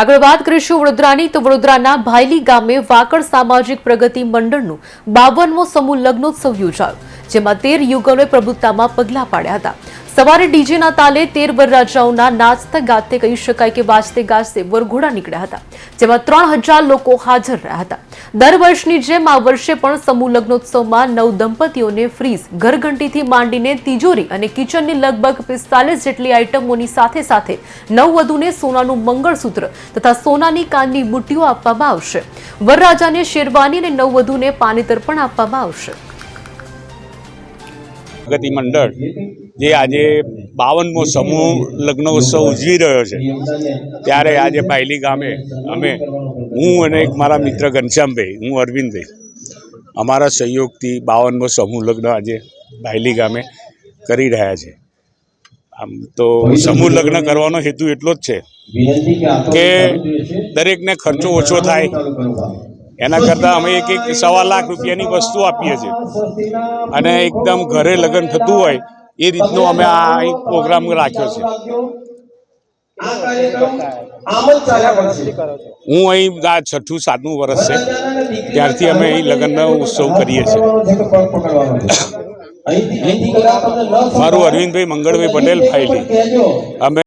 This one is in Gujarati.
આગળ વાત કરીશું વડોદરાની. તો વડોદરાના ભાયલી ગામે વાકડ સામાજિક પ્રગતિ મંડળનું બાવનમો સમૂહ લગ્નોત્સવ યોજાયો, જેમાં તેર યુગલોએ પ્રભુત્તામાં પગલાં પાડ્યા હતા. સવારે ડીજેના તાલે તેર વરરાજાઓના નાચતા ગાતે કહી શકાય કે વાજતે ગાજતે વરઘોડા નીકળ્યા હતા, જેમાં ત્રણ હજાર લોકો હાજર રહ્યા હતા. દર વર્ષની જેમ આ વર્ષે પણ સમૂહ લગ્નોત્સવમાં નવ દંપતીઓને ફ્રીઝ, ઘરઘંટીથી માંડીને તિજોરી અને કિચનની લગભગ પિસ્તાલીસ જેટલી આઇટમોની સાથે સાથે નવ વધુને સોનાનું મંગળસૂત્ર તથા સોનાની કાનની બુટ્ટીઓ આપવામાં આવશે. વરરાજાને શેરવાની અને નવ વધુને પાણીતર પણ આપવામાં આવશે. જે આજે બાવનમો સમૂહ લગ્ન ઉત્સવ ઉજવી રહ્યો છે. ત્યારે આજે પાયલી ગામે અમે, હું અને એક મારા મિત્ર ઘનશ્યામભાઈ, હું અરવિંદભાઈ, અમારા સહયોગથી બાવનમો સમૂહ લગ્ન આજે પાયલી ગામે કરી રહ્યા છે. આમ તો સમૂહ લગ્ન કરવાનો હેતુ એટલો જ છે કે દરેકને ખર્ચો ઓછો થાય. એના કરતાં અમે એક એક સવા લાખ રૂપિયાની વસ્તુ આપીએ છીએ. અને એકદમ ઘરે લગ્ન થતું હોય એ રીતનો અમે આ પ્રોગ્રામ રાખ્યો છે. હું અહીં આ છઠ્ઠું સાતમું વર્ષ છે. ત્યારથી અમે અહીં લગ્નનો ઉત્સવ કરીએ છીએ. મારું અરવિંદભાઈ મંગળભાઈ પટેલ ફાઇલી અમે